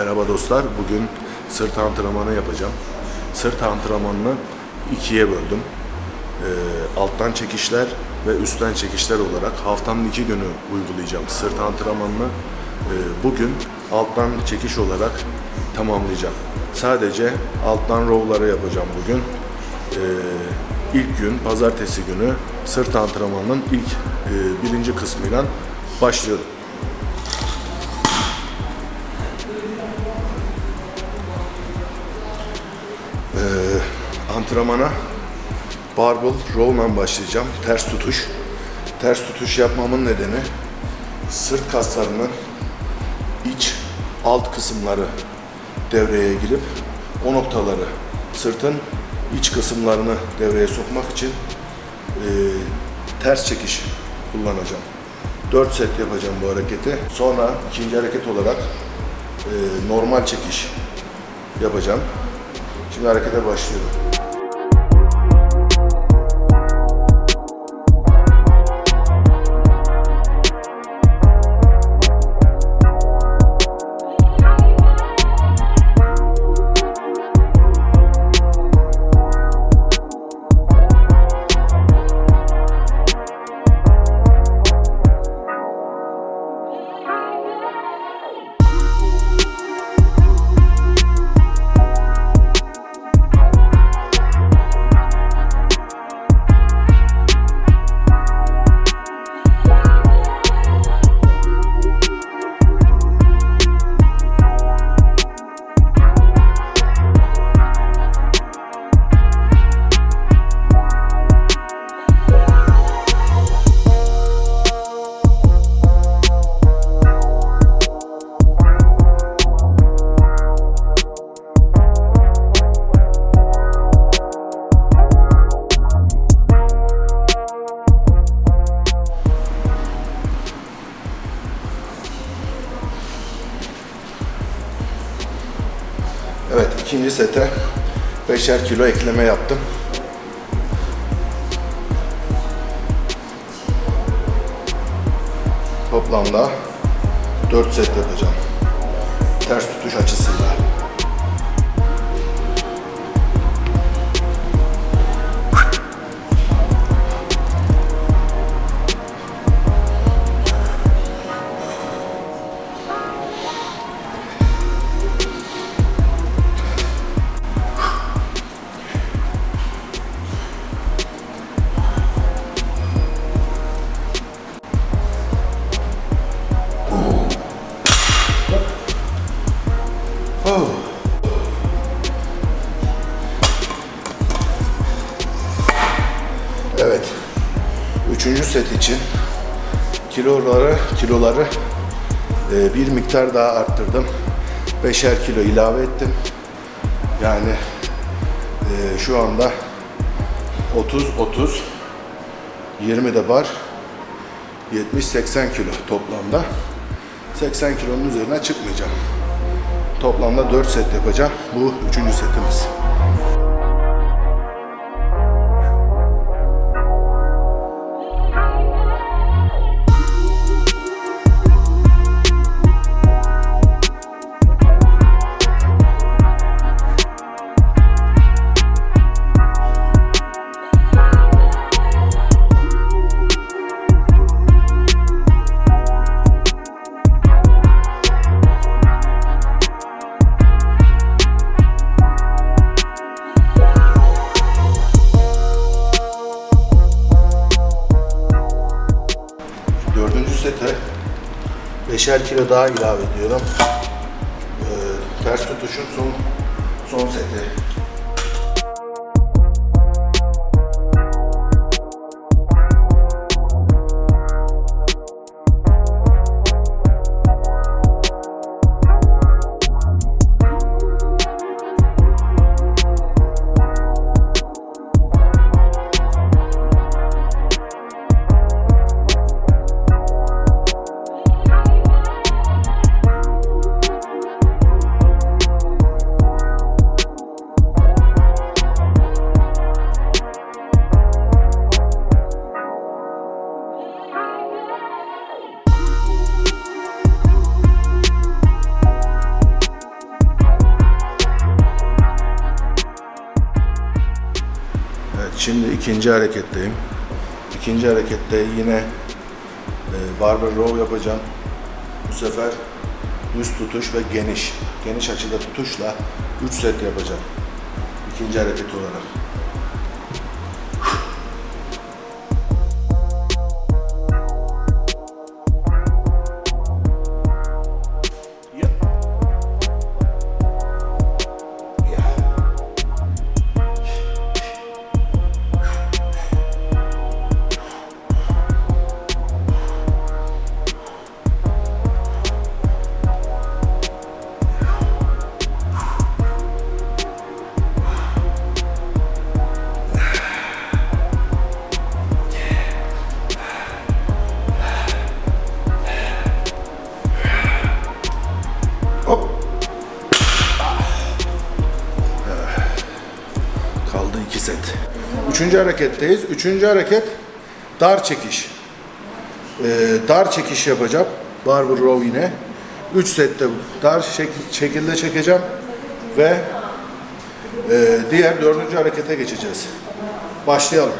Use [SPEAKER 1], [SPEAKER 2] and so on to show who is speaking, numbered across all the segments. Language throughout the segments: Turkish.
[SPEAKER 1] Merhaba dostlar. Bugün sırt antrenmanı yapacağım. Sırt antrenmanını ikiye böldüm. Ee, alttan çekişler ve üstten çekişler olarak haftanın iki günü uygulayacağım sırt antrenmanını. Ee, bugün alttan çekiş olarak tamamlayacağım. Sadece alttan rowları yapacağım bugün. Ee, ilk gün, pazartesi günü sırt antrenmanının ilk e, birinci kısmıyla başlıyorum. Antrenmana barbell row'la başlayacağım. Ters tutuş. Ters tutuş yapmamın nedeni sırt kaslarının iç alt kısımları devreye girip o noktaları sırtın iç kısımlarını devreye sokmak için e, ters çekiş kullanacağım. 4 set yapacağım bu hareketi. Sonra ikinci hareket olarak e, normal çekiş yapacağım. Şimdi harekete başlıyorum. İkinci sete 5'er kilo ekleme yaptım. Toplamda 4 set yapacağım. Ters tutuş açısıyla. İçin kiloları kiloları e, bir miktar daha arttırdım. Beşer kilo ilave ettim. Yani e, şu anda 30 30 20 de bar 70-80 kilo toplamda. 80 kilonun üzerine çıkmayacağım. Toplamda 4 set yapacağım. Bu üçüncü setimiz. Beşer kilo daha ilave ediyorum. Ee, ters tutuşun son son seti. Şimdi ikinci hareketteyim. İkinci harekette yine e, barbell row yapacağım. Bu sefer düz tutuş ve geniş. Geniş açıda tutuşla 3 set yapacağım. İkinci hareket olarak. Üçüncü hareketteyiz. Üçüncü hareket dar çekiş. Ee, dar çekiş yapacağım. Barbell row yine. Üç sette dar şek- şekilde çekeceğim. Ve e, diğer dördüncü harekete geçeceğiz. Başlayalım.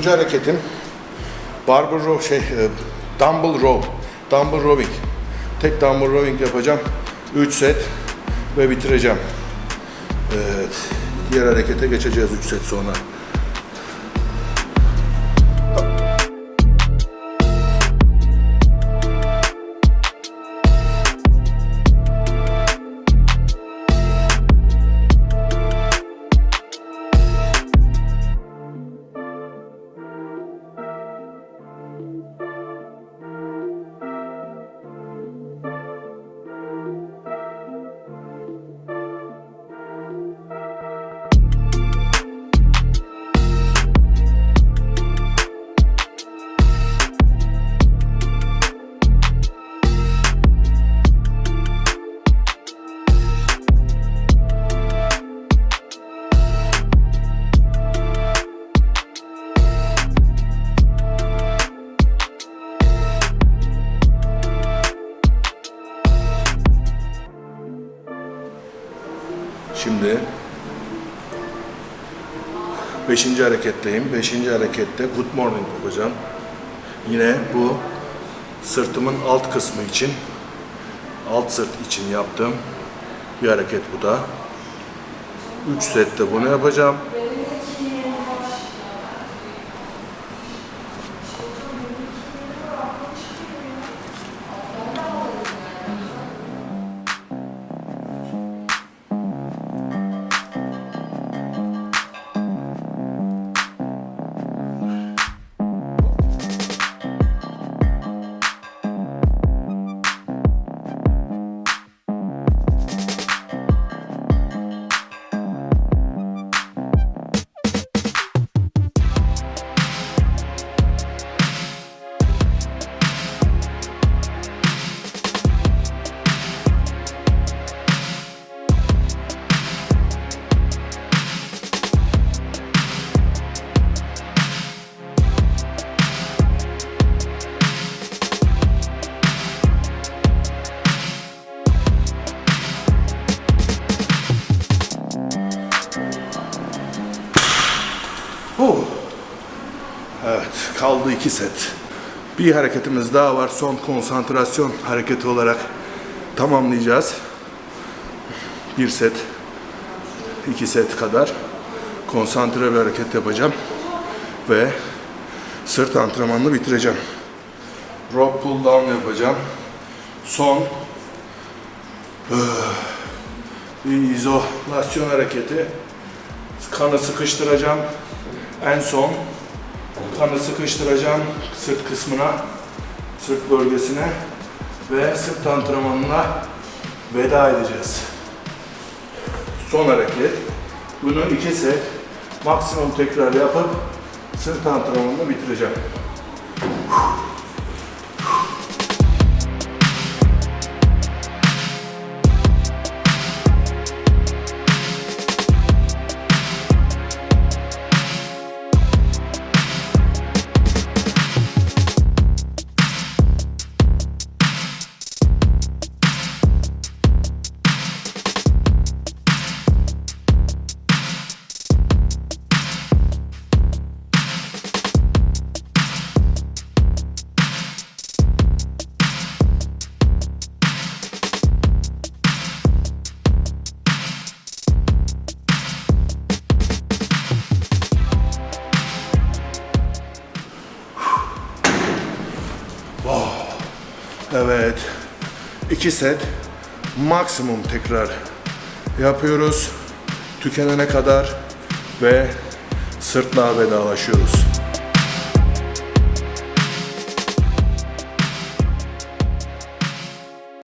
[SPEAKER 1] Dördüncü hareketim barbell row şey dumbbell row. Dumbbell rowing. Tek dumbbell rowing yapacağım. 3 set ve bitireceğim. Evet. Diğer harekete geçeceğiz 3 set sonra. Şimdi beşinci hareketteyim. Beşinci harekette good morning yapacağım. Yine bu sırtımın alt kısmı için, alt sırt için yaptığım bir hareket bu da. 3 sette bunu yapacağım. İki set. Bir hareketimiz daha var. Son konsantrasyon hareketi olarak tamamlayacağız. Bir set, iki set kadar konsantre bir hareket yapacağım. Ve sırt antrenmanını bitireceğim. Rope pull down yapacağım. Son bir izolasyon hareketi. Kanı sıkıştıracağım. En son kanı sıkıştıracağım sırt kısmına, sırt bölgesine ve sırt antrenmanına veda edeceğiz. Son hareket. Bunu iki set maksimum tekrar yapıp sırt antrenmanını bitireceğim. Evet. iki set maksimum tekrar yapıyoruz. Tükenene kadar ve sırtla vedalaşıyoruz.